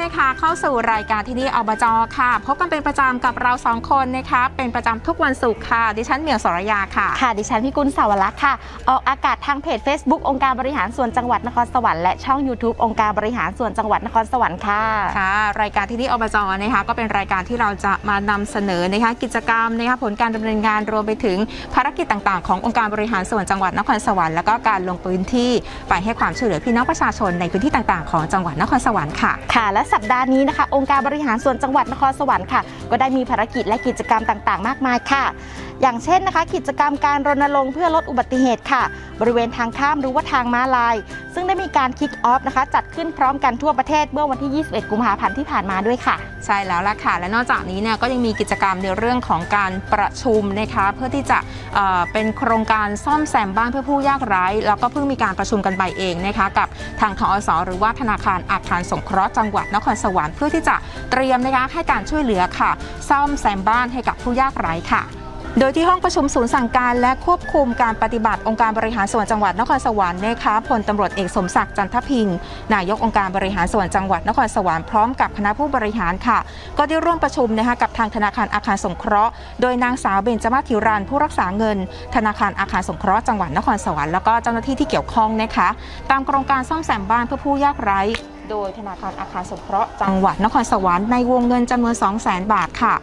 ผู้ชมทุกท่านนะคะ เข้าสู่รายการที่นี่อบจค่ะ พบกันเป็นประจำกับเราสองคนนะคะ เป็นประจำทุกวันศุกร์ค่ะ ดิฉันเหมียวสรยาค่ะ ค่ะ ดิฉันพี่กุลสาวรักษ์ค่ะ ออกอากาศทางเพจ Facebook องค์การบริหารส่วนจังหวัดนครสวรรค์และช่อง YouTube องค์การบริหารส่วนจังหวัดนครสวรรค์ค่ะค่ะ รายการที่นี่อบจนะคะก็เป็นรายการที่เราจะมานำเสนอนะคะกิจกรรมนะคะผลการดำเนินงานรวมไปถึงภารกิจต่างๆ ขององค์การบริหารส่วนจังหวัดนครสวรรค์แล้วก็การลงพื้นที่ไปให้ความช่วยเหลือพี่น้องประชาชนในพื้นที่ต่างๆ ของจังหวัดนครสวรรค์ค่ะค่ะและสัปดาห์นี้นะคะ องค์การบริหารส่วนจังหวัดนครสวรรค์ค่ะ ก็ได้มีภารกิจและกิจกรรมต่าง ๆ มากมายค่ะ อย่างเช่นนะคะ กิจกรรมการรณรงค์เพื่อลดอุบัติเหตุค่ะ บริเวณทางข้ามหรือว่าทางม้าลาย ซึ่งได้มีการคิกออฟนะคะ จัดขึ้นพร้อมกันทั่วประเทศเมื่อวันที่ 21 กุมภาพันธ์ที่ผ่านมาด้วยค่ะ ใช่แล้วล่ะค่ะ และนอกจากนี้เนี่ยก็ยังมีกิจกรรมในเรื่องของการประชุมนะคะ เพื่อที่จะเเป็นโครงการซ่อมแซมบ้านเพื่อผู้ยากไร้ แล้วก็เพิ่งมีการประชุมกันไปเองนะคะ กับทางทอสหรือว่าธนาคารอาคารสงเคราะห์จังหวัดนครสวรรค์เพื่อที่จะเตรียมนะคะให้การช่วยเหลือค่ะ ซ่อมแซมบ้านให้กับผู้ยากไร้ค่ะ โดยที่ห้องประชุมศูนย์สั่งการและควบคุมการปฏิบัติองค์การบริหารส่วนจังหวัดนครสวรรค์นะคะพลตำรวจเอกสมศักดิ์จันทพิงค์นายกองค์การบริหารส่วนจังหวัดนครสวรรค์พร้อมกับคณะผู้บริหารค่ะ ก็ได้ร่วมประชุมนะคะกับทางธนาคารอาคารสงเคราะห์ โดยนางสาวเบญจมาธิรันผู้รักษาเงิน ธนาคารอาคารสงเคราะห์จังหวัดนครสวรรค์แล้วก็เจ้าหน้าที่ที่เกี่ยวข้องนะคะตามโครงการซ่อมแซมบ้านเพื่อผู้ยากไร้ โดยธนาคารอาคารสงเคราะห์จังหวัดนครสวรรค์ในวงเงินจำนวน 2 0 0 0 0 0บาทค่ะ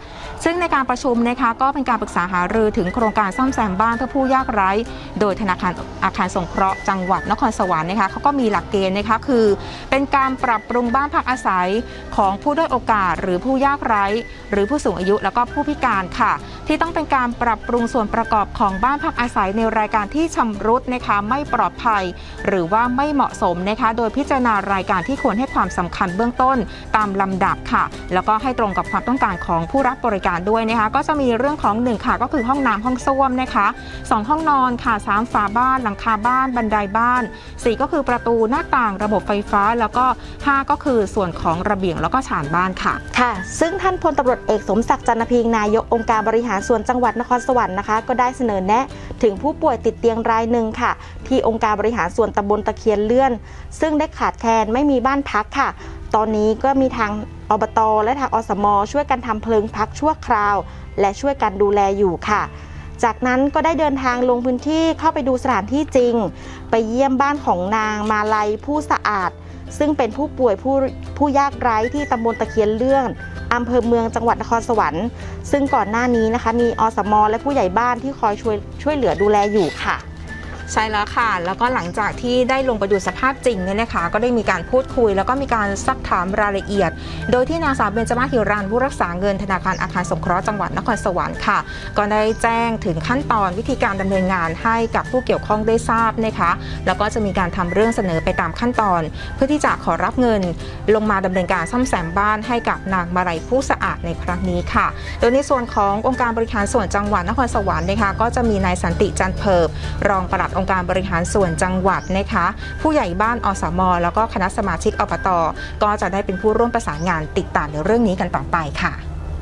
ซึ่งในการประชุมนะคะก็เป็นการปรึกษาหารือถึงโครงการซ่อมแซมบ้านเพื่อผู้ยากไร้ โดยธนาคารอาคารสงเคราะห์จังหวัดนครสวรรค์นะคะเขาก็มีหลักเกณฑ์นะคะคือ เป็นการปรับปรุงบ้านพักอาศัยของผู้ด้อยโอกาส หรือผู้ยากไร้ หรือผู้สูงอายุแล้วก็ผู้พิการค่ะ ที่ต้องเป็นการปรับปรุงส่วนประกอบของบ้านพักอาศัยในรายการที่ชำรุดนะคะไม่ปลอดภัย หรือว่าไม่เหมาะสมนะคะโดยพิจารณารายการที่ควรให้ความสำคัญเบื้องต้นตามลำดับค่ะ แล้วก็ให้ตรงกับความต้องการของผู้รับบริการด้วยนะคะ ก็จะมีเรื่องของ1ค่ะก็คือห้องน้ำห้องส้วมนะคะสองห้องนอนค่ะสามฝาบ้านหลังคาบ้านบันไดบ้านสี่ก็คือประตูหน้าต่างระบบไฟฟ้า แล้วก็ห้าก็คือส่วนของระเบียงแล้วก็ฉานบ้านค่ะค่ะ ซึ่งท่านพลตำรวจเอกสมศักดิ์จันทพิงนายกองค์การบริหารส่วนจังหวัดนครสวรรค์นะคะ ก็ได้เสนอแนะ ถึงผู้ป่วยติดเตียงรายหนึ่งค่ะ ที่องค์การบริหารส่วนตำบลตะเคียนเลื่อน ซึ่งได้ขาดแคลนไม่มีบ้านพักค่ะ ตอนนี้ก็มีทางอบตและทางอสมช่วยกันทำเพลิงพักชั่วคราว และช่วยกันดูแลอยู่ค่ะจากนั้นก็ได้เดินทางลงพื้นที่เข้าไปดูสถานที่จริง ไปเยี่ยมบ้านของนางมาลัยผู้สะอาด ซึ่งเป็นผู้ป่วยผู้ผู้ยากไร้ที่ตำบลตะเคียนเลื่อน อำเภอเมืองจังหวัดนครสวรรค์ ซึ่งก่อนหน้านี้นะคะ มีอสม และผู้ใหญ่บ้านที่คอยช่วยช่วยเหลือดูแลอยู่ค่ะ ใช่แล้วค่ะ แล้วก็หลังจากที่ได้ลงไปดูสภาพจริงเนี่ยนะคะ ก็ได้มีการพูดคุย แล้วก็มีการซักถามรายละเอียด โดยที่นางสาวเบญจมาศหิรันผู้รักษาเงินธนาคารอาคารสงเคราะห์จังหวัดนครสวรรค์ค่ะ ก็ได้แจ้งถึงขั้นตอนวิธีการดำเนินงานให้กับผู้เกี่ยวข้องได้ทราบนะคะ แล้วก็จะมีการทำเรื่องเสนอไปตามขั้นตอน เพื่อที่จะขอรับเงินลงมาดำเนินการซ่อมแซมบ้านให้กับนางมาลัยผู้สะอาดในครั้งนี้ค่ะ โดยในส่วนขององค์การบริหารส่วนจังหวัดนครสวรรค์นะคะก็จะมีนายสันติจันเพิบรองปลัดองค์การบริหารส่วนจังหวัดนะคะ ผู้ใหญ่บ้านอสม แล้วก็คณะสมาชิกอบตก็จะได้เป็นผู้ร่วมประสานงานติดตามในเรื่องนี้กันต่อไปค่ะ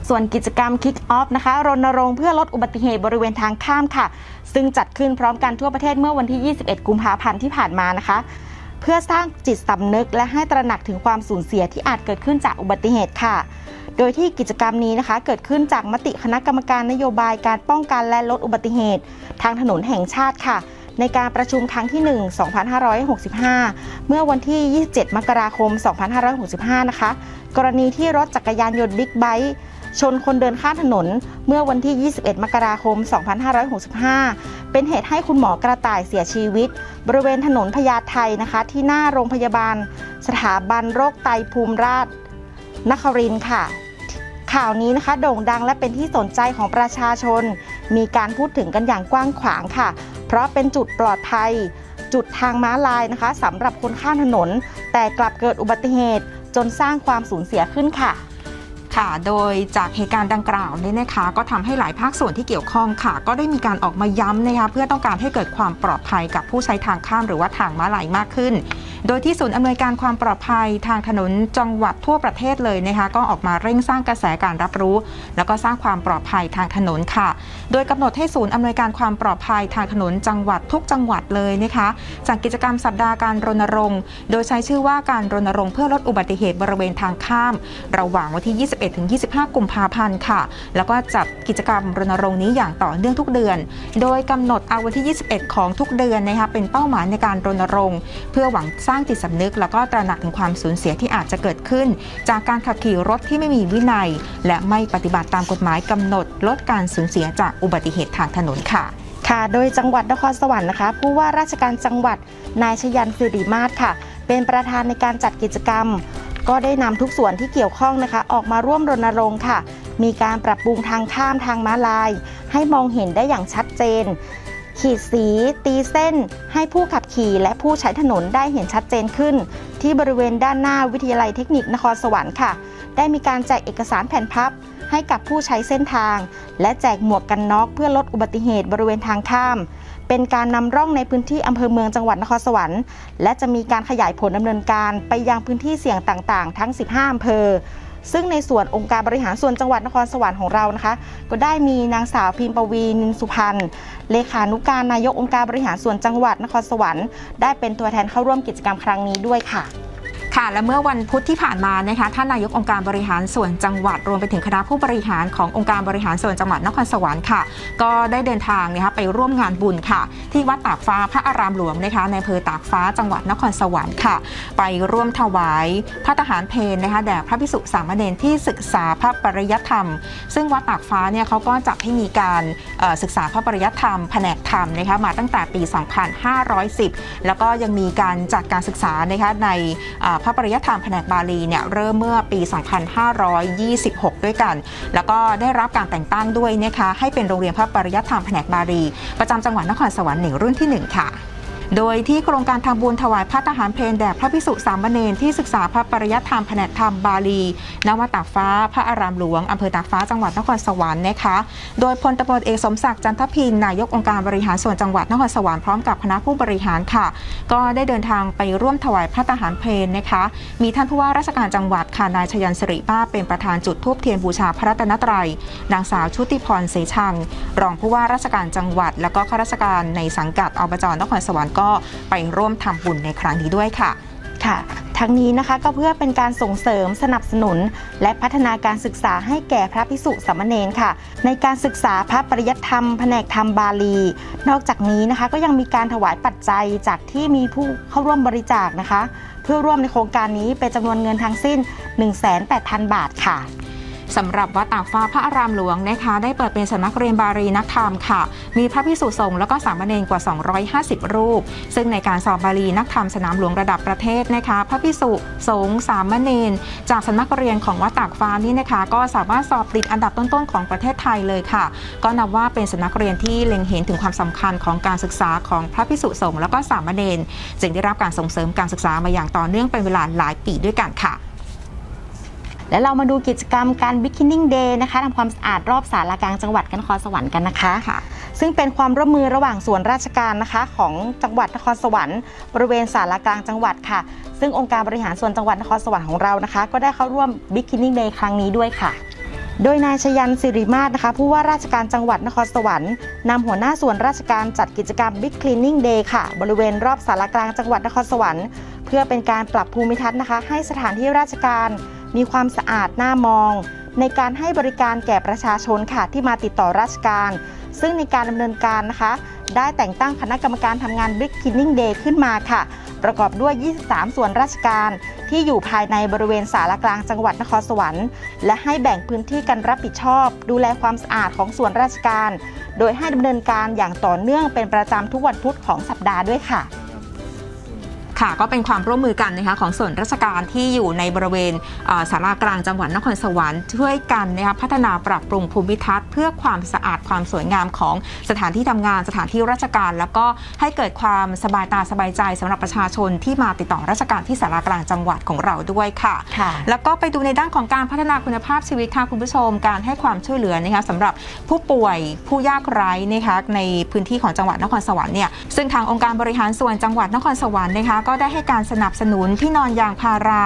ส่วนกิจกรรม Kick Off นะคะรณรงค์เพื่อลดอุบัติเหตุบริเวณทางข้ามค่ะ ซึ่งจัดขึ้นพร้อมกันทั่วประเทศเมื่อวันที่ 21 กุมภาพันธ์ที่ผ่านมานะคะ เพื่อสร้างจิตสำนึกและให้ตระหนักถึงความสูญเสียที่อาจเกิดขึ้นจากอุบัติเหตุค่ะ โดยที่กิจกรรมนี้นะคะ เกิดขึ้นจากมติคณะกรรมการนโยบายการป้องกันและลดอุบัติเหตุ ทางถนนแห่งชาติค่ะ ในการประชุมครั้งที่ 1 2565 เมื่อวันที่ 27 มกราคม 2565 นะคะ กรณีที่รถจักรยานยนต์บิ๊กไบค์ชนคนเดินข้ามถนน เมื่อวันที่ 21 มกราคม 2565 เป็นเหตุให้คุณหมอกระต่ายเสียชีวิต บริเวณถนนพญาไทนะคะ ที่หน้าโรงพยาบาล สถาบันโรคไตภูมิราชนครินค่ะ ข่าวนี้นะคะโด่งดังและเป็นที่สนใจของประชาชน มีการพูดถึงกันอย่างกว้างขวางค่ะ ราะเป็นจุดปลอดภัย จุดทางม้าลายนะคะสำหรับคนข้ามถนน แต่กลับเกิดอุบัติเหตุจนสร้างความสูญเสียขึ้นค่ะ ค่ะ โดยจากเหตุการณ์ดังกล่าวนี้นะคะ ก็ทำให้หลายภาคส่วนที่เกี่ยวข้องค่ะ ก็ได้มีการออกมาย้ำนะคะเพื่อต้องการให้เกิดความปลอดภัยกับผู้ใช้ทางข้ามหรือว่าทางม้าลายมากขึ้น โดยที่ศูนย์อำนวยการความปลอดภัยทางถนนจังหวัดทั่วประเทศเลยนะคะ ก็ออกมาเร่งสร้างกระแสการรับรู้ แล้วก็สร้างความปลอดภัยทางถนนค่ะ โดยกำหนดให้ศูนย์อำนวยการความปลอดภัยทางถนนจังหวัดทุกจังหวัดเลยนะคะจากกิจกรรมสัปดาห์การรณรงค์ โดยใช้ชื่อว่าการรณรงค์เพื่อลดอุบัติเหตุบริเวณทางข้าม ระหว่างวันที่21-25 กุมภาพันธ์ค่ะ แล้วก็จัดกิจกรรมรณรงค์นี้อย่างต่อเนื่องทุกเดือน โดยกำหนดเอาวันที่ 21 ของทุกเดือนนะคะเป็นเป้าหมายในการรณรงค์ เพื่อหวังสร้างจิตสำนึก แล้วก็ตระหนักถึงความสูญเสียที่อาจจะเกิดขึ้น จากการขับขี่รถที่ไม่มีวินัย และไม่ปฏิบัติตามกฎหมายกำหนด ลดการสูญเสียจากอุบัติเหตุทางถนนค่ะค่ะ โดยจังหวัดนครสวรรค์นะคะ ผู้ว่าราชการจังหวัดนายชยันสิริมาศค่ะ เป็นประธานในการจัดกิจกรรม ก็ได้นำทุกส่วนที่เกี่ยวข้องนะคะ ออกมาร่วมรณรงค์ค่ะ มีการปรับปรุงทางข้ามทางม้าลาย ให้มองเห็นได้อย่างชัดเจน ขีดสีตีเส้น ให้ผู้ขับขี่และผู้ใช้ถนนได้เห็นชัดเจนขึ้น ที่บริเวณด้านหน้าวิทยาลัยเทคนิคนครสวรรค์ค่ะ ได้มีการแจกเอกสารแผ่นพับ ให้กับผู้ใช้เส้นทาง และแจกหมวกกันน็อกเพื่อลดอุบัติเหตุบริเวณทางข้าม เป็นการนำร่องในพื้นที่อำเภอเมืองจังหวัดนครสวรรค์ และจะมีการขยายผลดำเนินการไปยังพื้นที่เสี่ยงต่างๆ ทั้ง 15อำเภอ ซึ่งในส่วนองค์การบริหารส่วนจังหวัดนครสวรรค์ของเรานะคะ ก็ได้มีนางสาวพิมพ์ปวีนินสุพรรณเลขานุการนายกองค์การบริหารส่วนจังหวัดนครสวรรค์ ได้เป็นตัวแทนเข้าร่วมกิจกรรมครั้งนี้ด้วยค่ะ ค่ะ และเมื่อวันพุธที่ผ่านมานะคะท่านนายกองค์การบริหารส่วนจังหวัดรวมไปถึงคณะผู้บริหารขององค์การบริหารส่วนจังหวัดนครสวรรค์ค่ะ ก็ได้เดินทางนะคะไปร่วมงานบุญค่ะ ที่วัดตากฟ้าพระอารามหลวงนะคะในอำเภอตากฟ้าจังหวัดนครสวรรค์ค่ะ ไปร่วมถวายพระทหารเพลนะคะแด่พระภิกษุสามเณรที่ศึกษาพระปริยัติธรรม ซึ่งวัดตากฟ้าเนี่ยเขาก็จัดให้มีการศึกษาพระปริยัติธรรมแผนกธรรมนะคะมาตั้งแต่ปี 2510 แล้วก็ยังมีการจัดการศึกษานะคะในพระปริยธรรมแผนกบาลีเนี่ยเริ่มเมื่อปี 2526 ด้วยกัน แล้วก็ได้รับการแต่งตั้งด้วยนะคะให้เป็นโรงเรียนพระปริยธรรมแผนกบาลีประจำจังหวัดนครสวรรค์หนึ่งรุ่นที่ 1 ค่ะ โดยที่โครงการทำบุญถวายพระทหารเพลแด่พระภิกษุสามเณรที่ศึกษาพระปริยัติธรรมแผนกธรรมบาลีนวัตากฟ้า พระอารามหลวงอำเภอตากฟ้าจังหวัดนครสวรรค์นะคะ โดยพลตำรวจเอกสมศักดิ์จันทพินนายกองค์การบริหารส่วนจังหวัดนครสวรรค์พร้อมกับคณะผู้บริหารค่ะ ก็ได้เดินทางไปร่วมถวายพระทหารเพลนะคะ มีท่านผู้ว่าราชการจังหวัดค่ะนายชยันสิริป้าเป็นประธานจุดทูบเทียนบูชาพระรัตนตรัยนางสาวชุติพรเสชังรองผู้ว่าราชการจังหวัด แล้วก็ข้าราชการในสังกัดอบจนครสวรรค์ก็ไปร่วมทำบุญในครั้งนี้ด้วยค่ะค่ะทั้งนี้นะคะก็เพื่อเป็นการส่งเสริมสนับสนุน และพัฒนาการศึกษาให้แก่พระภิกษุสามเณรค่ะ ในการศึกษาพระปริยัติธรรมแผนกธรรมบาลี นอกจากนี้นะคะก็ยังมีการถวายปัจจัยจากที่มีผู้เข้าร่วมบริจาคนะคะ เพื่อร่วมในโครงการนี้เป็นจำนวนเงินทั้งสิ้น 18,000 บาทค่ะ สำหรับวัดตากฟ้าพระอารามหลวงนะคะ ได้เปิดเป็นสำนักเรียนบาลีนักธรรมค่ะ มีพระพิสุสงฆ์แล้วก็สามเณรกว่า 250 รูป ซึ่งในการสอบบาลีนักธรรมสนามหลวงระดับประเทศนะคะ พระพิสุสงฆ์สามเณรจากสำนักเรียนของวัดตากฟ้านี่นะคะ ก็สามารถสอบติดอันดับต้นๆของประเทศไทยเลยค่ะ ก็นับว่าเป็นสำนักเรียนที่เล็งเห็นถึงความสำคัญของการศึกษาของพระพิสุสงฆ์แล้วก็สามเณรจึงได้รับการส่งเสริมการศึกษามาอย่างต่อเนื่องเป็นเวลาหลายปีด้วยกันค่ะ และเรามาดูกิจกรรมการ Beginning Day นะคะทำความสะอาดรอบสารกลางจังหวัดนครสวรรค์กันนะคะค่ะ ซึ่งเป็นความร่วมมือระหว่างส่วนราชการนะคะ ของจังหวัดนครสวรรค์บริเวณสารกลางจังหวัดค่ะ ซึ่งองค์การบริหารส่วนจังหวัดนครสวรรค์ของเรานะคะ ก็ได้เข้าร่วม Beginning Day ครั้งนี้ด้วยค่ะโดยนายชยันสิริมาศนะคะผู้ว่าราชการจังหวัดนครสวรรค์นำหัวหน้าส่วนราชการจัดกิจกรรม Big Cleaning Day ค่ะ บริเวณรอบสารกลางจังหวัดนครสวรรค์ เพื่อเป็นการปรับภูมิทัศน์นะคะ ให้สถานที่ราชการ มีความสะอาดน่ามอง ในการให้บริการแก่ประชาชนค่ะที่มาติดต่อราชการ ซึ่งในการดำเนินการนะคะ ได้แต่งตั้งคณะกรรมการทำงาน Big Cleaning Day ขึ้นมาค่ะ ประกอบด้วย 23 ส่วนราชการที่อยู่ภายในบริเวณสารกลางจังหวัดนครสวรรค์ และให้แบ่งพื้นที่กันรับผิดชอบ ดูแลความสะอาดของส่วนราชการ โดยให้ดำเนินการอย่างต่อเนื่องเป็นประจำทุกวันพุธของสัปดาห์ด้วยค่ะ ค่ะก็เป็นความร่วมมือกันนะคะของส่วนราชการที่อยู่ในบริเวณเอ่อสารากลางจังหวัดนครสวรรค์ช่วยกันนะคะพัฒนาปรับปรุงภูมิทัศน์เพื่อความสะอาดความสวยงามของสถานที่ทำงานสถานที่ราชการ แล้วก็ให้เกิดความสบายตาสบายใจสำหรับประชาชนที่มาติดต่อราชการที่สารากลางจังหวัดของเราด้วยค่ะค่ะแล้วก็ไปดูในด้านของการพัฒนาคุณภาพชีวิตค่ะคุณผู้ชม การให้ความช่วยเหลือนะคะสำหรับผู้ป่วยผู้ยากไร้นะคะในพื้นที่ของจังหวัดนครสวรรค์เนี่ยซึ่งทางองค์การบริหารส่วนจังหวัดนครสวรรค์นะคะก็ได้ให้การสนับสนุนที่นอนยางพารา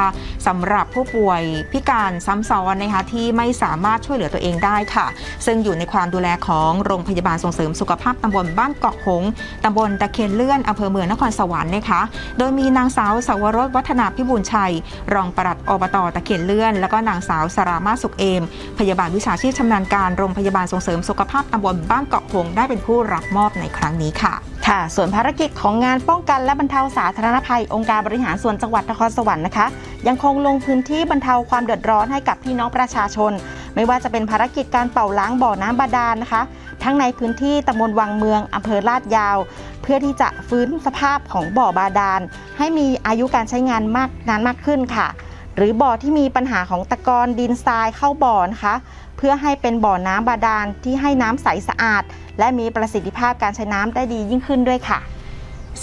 สำหรับผู้ป่วยพิการซ้ำซ้อนนะคะที่ไม่สามารถช่วยเหลือตัวเองได้ค่ะ ซึ่งอยู่ในความดูแลของโรงพยาบาลส่งเสริมสุขภาพตำบลบ้านเกาะหงส์ตำบลตะเคียนเลื่อนอำเภอเมืองนครสวรรค์นะคะ โดยมีนางสาวสาวรสวัฒนาพิบูลชัย รองปลัดอบตตะเคียนเลื่อน แล้วก็นางสาวสรามาสุขเอม พยาบาลวิชาชีพชำนาญการโรงพยาบาลส่งเสริมสุขภาพตำบลบ้านเกาะหงส์ได้เป็นผู้รับมอบในครั้งนี้ค่ะ ค่ะ ส่วนภารกิจของงานป้องกันและบรรเทาสาธารณภัย องค์การบริหารส่วนจังหวัดนครสวรรค์นะคะ ยังคงลงพื้นที่บรรเทาความเดือดร้อนให้กับพี่น้องประชาชน ไม่ว่าจะเป็นภารกิจการเป่าล้างบ่อน้ำบาดาลนะคะ ทั้งในพื้นที่ตำบลวังเมืองอำเภอลาดยาว เพื่อที่จะฟื้นสภาพของบ่อบาดาล ให้มีอายุการใช้งานมากนานมากขึ้นค่ะ หรือบ่อที่มีปัญหาของตะกอนดินทรายเข้าบ่อนะคะเพื่อให้เป็นบ่อน้ำบาดาลที่ให้น้ำใสสะอาด และมีประสิทธิภาพการใช้น้ำได้ดียิ่งขึ้นด้วยค่ะ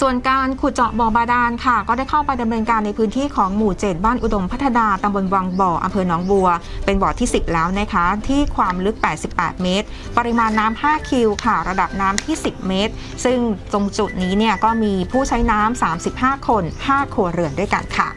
ส่วนการขุดเจาะบ่อบาดาลค่ะ ก็ได้เข้าไปดำเนินการในพื้นที่ของหมู่7บ้านอุดมพัฒนาตำบลวังบ่ออำเภอหนองบัว เป็นบ่อที่ 10 แล้วนะคะ ที่ความลึก 88 เมตร ปริมาณน้ำ5คิวค่ะ ระดับน้ำที่ 10 เมตร ซึ่งตรงจุดนี้เนี่ยก็มีผู้ใช้น้ำ35 คน 5 ครัวเรือนด้วยกันค่ะ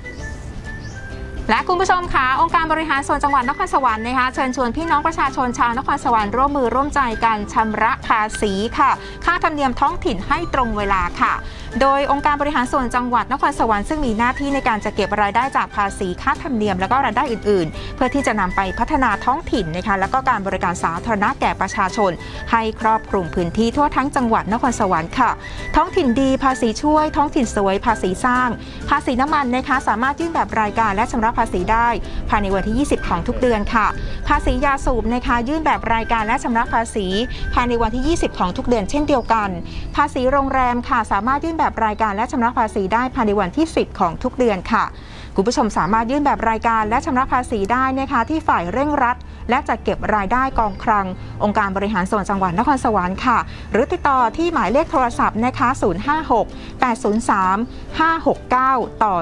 และคุณผู้ชมคะองค์การบริหารส่วนจังหวัดนครสวรรค์นะคะเชิญชวนพี่น้องประชาชนชาวนครสวรรค์ร่วมมือร่วมใจกันชำระภาษีค่ะ ค่าธรรมเนียมท้องถิ่นให้ตรงเวลาค่ะโดยองค์การบริหารส่วนจังหวัดนครสวรรค์ซึ่งมีหน้าที่ในการจะเก็บรายได้จากภาษีค่าธรรมเนียม และก็รายได้อื่น ๆ เพื่อที่จะนำไปพัฒนาท้องถิ่นนะคะแล้วก็การบริการสาธารณะแก่ประชาชน ให้ครอบคลุมพื้นที่ทั่วทั้งจังหวัดนครสวรรค์ค่ะ ท้องถิ่นดีภาษีช่วย ท้องถิ่นสวย ภาษีสร้าง ภาษีน้ำมันนะคะสามารถยื่นแบบรายการและชำระภาษีได้ ภายในวันที่ 20 ของทุกเดือนค่ะ ภาษียาสูบนะคะยื่นแบบรายการและชำระภาษี ภายในวันที่ 20 ของทุกเดือนเช่นเดียวกัน ภาษีโรงแรมค่ะสามารถยื่นแบบรายการและชำระภาษีได้ภายในวันที่ 10 ของทุกเดือนค่ะคุณผู้ชมสามารถยื่นแบบรายการและชำระภาษีได้นะคะที่ฝ่ายเร่งรัด และจัดเก็บรายได้กองคลัง องค์การบริหารส่วนจังหวัดนครสวรรค์ค่ะ หรือติดต่อที่หมายเลขโทรศัพท์นะคะ 056 803 569 ต่อ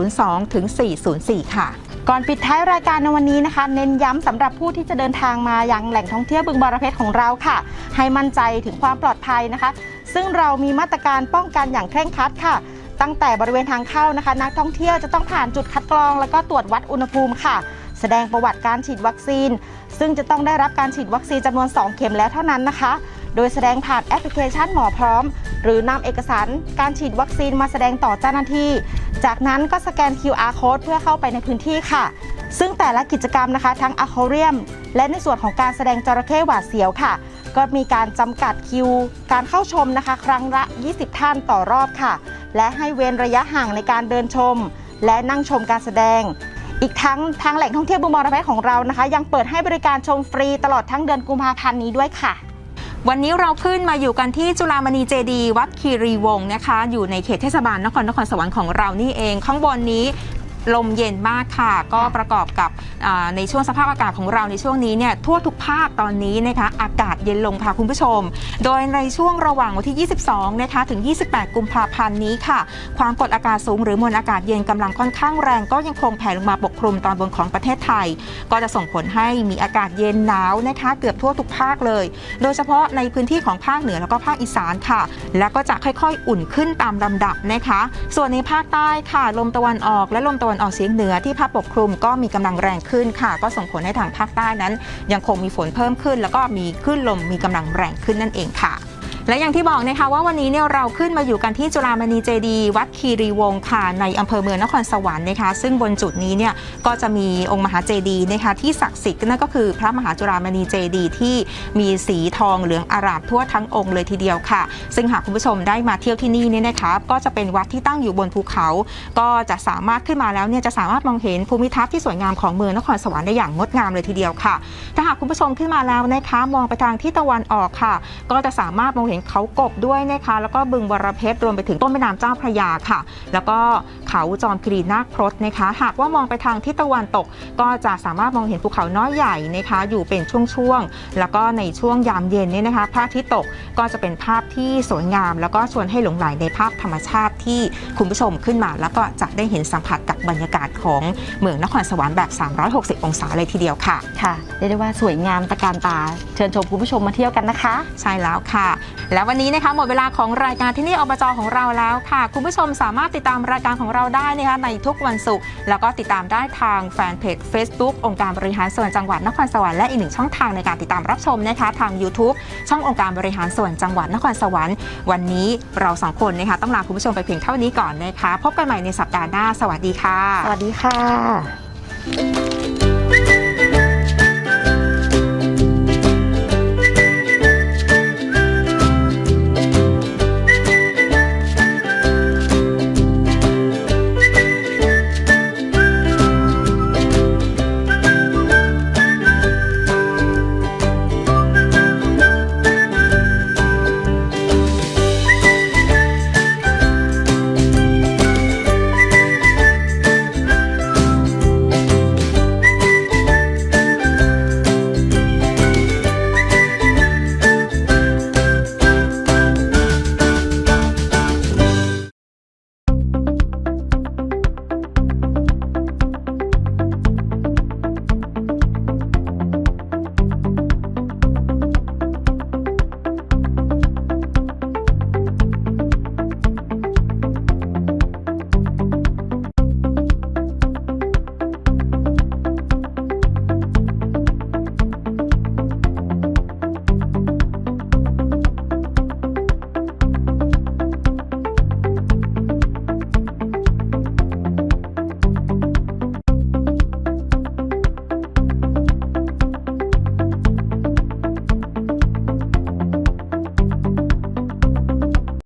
402 ถึง 404 ค่ะก่อนปิดท้ายรายการในวันนี้นะคะ เน้นย้ำสำหรับผู้ที่จะเดินทางมายังแหล่งท่องเที่ยวบึงบรเพชรของเราค่ะ ให้มั่นใจถึงความปลอดภัยนะคะ ซึ่งเรามีมาตรการป้องกันอย่างเคร่งครัดค่ะ ตั้งแต่บริเวณทางเข้านะคะ นักท่องเที่ยวจะต้องผ่านจุดคัดกรอง แล้วก็ตรวจวัดอุณหภูมิค่ะ แสดงประวัติการฉีดวัคซีน ซึ่งจะต้องได้รับการฉีดวัคซีนจำนวน 2 เข็มแล้วเท่านั้นนะคะ โดยแสดงผ่านแอปพลิเคชันหมอพร้อม หรือนำเอกสารการฉีดวัคซีนมาแสดงต่อเจ้าหน้าที่ จากนั้นก็สแกน QR code เพื่อเข้าไปในพื้นที่ค่ะซึ่งแต่ละกิจกรรมนะคะ ทั้งอะคาเรียม และในส่วนของการแสดงจระเข้หวาดเสียวค่ะ ก็มีการจำกัดคิว การเข้าชมนะคะ ครั้งละ 20 ท่านต่อรอบค่ะ และให้เว้นระยะห่างในการเดินชม และนั่งชมการแสดง อีกทั้งทางแหล่งท่องเที่ยวบึงบรเพชรของเรานะคะ ยังเปิดให้บริการชมฟรีตลอดทั้งเดือนกุมภาพันธ์นี้ด้วยค่ะวันนี้เราขึ้นมาอยู่กันที่จุฬามณีเจดี วัดคีรีวงศ์นะคะ อยู่ในเขตเทศบาลนครนครสวรรค์ของเรานี่เอง ข้างบนนี้ ลมเย็นมากค่ะ ก็ประกอบกับอ่าในช่วงสภาพอากาศของเราในช่วงนี้เนี่ยทั่วทุกภาคตอนนี้นะคะอากาศเย็นลงค่ะคุณผู้ชม โดยในช่วงระหว่างวันที่ 22 นะคะถึง 28 กุมภาพันธ์นี้ค่ะ ความกดอากาศสูงหรือมวลอากาศเย็นกำลังค่อนข้างแรงก็ยังคงแผ่ลงมาปกคลุมตอนบนของประเทศไทย ก็จะส่งผลให้มีอากาศเย็นหนาวนะคะ เกือบทั่วทุกภาคเลย โดยเฉพาะในพื้นที่ของภาคเหนือแล้วก็ภาคอีสานค่ะ แล้วก็จะค่อยๆ อุ่นขึ้นตามลำดับนะคะ ส่วนในภาคใต้ค่ะ ลมตะวันออกและลมตะวันออกเฉียงเหนือที่พัดปกคลุมก็มีกำลังแรงขึ้นค่ะ ก็ส่งผลให้ทางภาคใต้นั้น ยังคงมีฝนเพิ่มขึ้น แล้วก็มีคลื่นลมมีกำลังแรงขึ้นนั่นเองค่ะ และอย่างที่บอกนะคะว่าวันนี้เนี่ยเราขึ้นมาอยู่กันที่จุฬามณีเจดีย์วัดคีรีวงศ์ค่ะในอำเภอเมืองนครสวรรค์นะคะ ซึ่งบนจุดนี้เนี่ยก็จะมีองค์มหาเจดีย์นะคะที่ศักดิ์สิทธิ์นั่นก็คือพระมหาจุฬามณีเจดีย์ที่มีสีทองเหลืองอารามทั่วทั้งองค์เลยทีเดียวค่ะ ซึ่งหากคุณผู้ชมได้มาเที่ยวที่นี่เนี่ยนะคะก็จะเป็นวัดที่ตั้งอยู่บนภูเขา ก็จะสามารถขึ้นมาแล้วเนี่ยจะสามารถมองเห็นภูมิทัศน์ที่สวยงามของเมืองนครสวรรค์ได้อย่างงดงามเลยทีเดียวค่ะ ถ้าหากคุณผู้ชมขึ้นมาแล้วนะคะมองไปทางที่ตะวันออกค่ะ ก็จะสามารถมองเห็นเห็นเขากบด้วยนะคะแล้วก็บึงบรเพชรรวมไปถึงต้นแม่น้ำเจ้าพระยาค่ะ แล้วก็เขาจอมครีนาคพรตนะคะ หากว่ามองไปทางทิศตะวันตก ก็จะสามารถมองเห็นภูเขาน้อยใหญ่นะคะอยู่เป็นช่วงๆแล้วก็ในช่วงยามเย็นเนี่ยนะคะพระอาทิตย์ตกก็จะเป็นภาพที่สวยงาม แล้วก็ชวนให้หลงไหลในภาพธรรมชาติที่คุณผู้ชมขึ้นมา แล้วก็จะได้เห็นสัมผัสกับบรรยากาศของเมืองนครสวรรค์แบบ 360 องศาเลยทีเดียวค่ะค่ะเรียกได้ว่าสวยงามตะการตา เชิญชมคุณผู้ชมมาเที่ยวกันนะคะ ใช่แล้วค่ะและวันนี้นะคะหมดเวลาของรายการที่นี่อบจของเราแล้วค่ะ คุณผู้ชมสามารถติดตามรายการของเราได้นะคะในทุกวันศุกร์แล้วก็ติดตามได้ทางแฟนเพจ Facebook องค์การบริหารส่วนจังหวัดนครสวรรค์และอีกหนึ่งช่องทางในการติดตามรับชมนะคะทาง YouTube ช่ององค์การบริหารส่วนจังหวัดนครสวรรค์ วันนี้เราสองคนนะคะต้องลาคุณผู้ชมไปเพียงเท่านี้ก่อนนะคะ พบกันใหม่ในสัปดาห์หน้า สวัสดีค่ะ สวัสดีค่ะ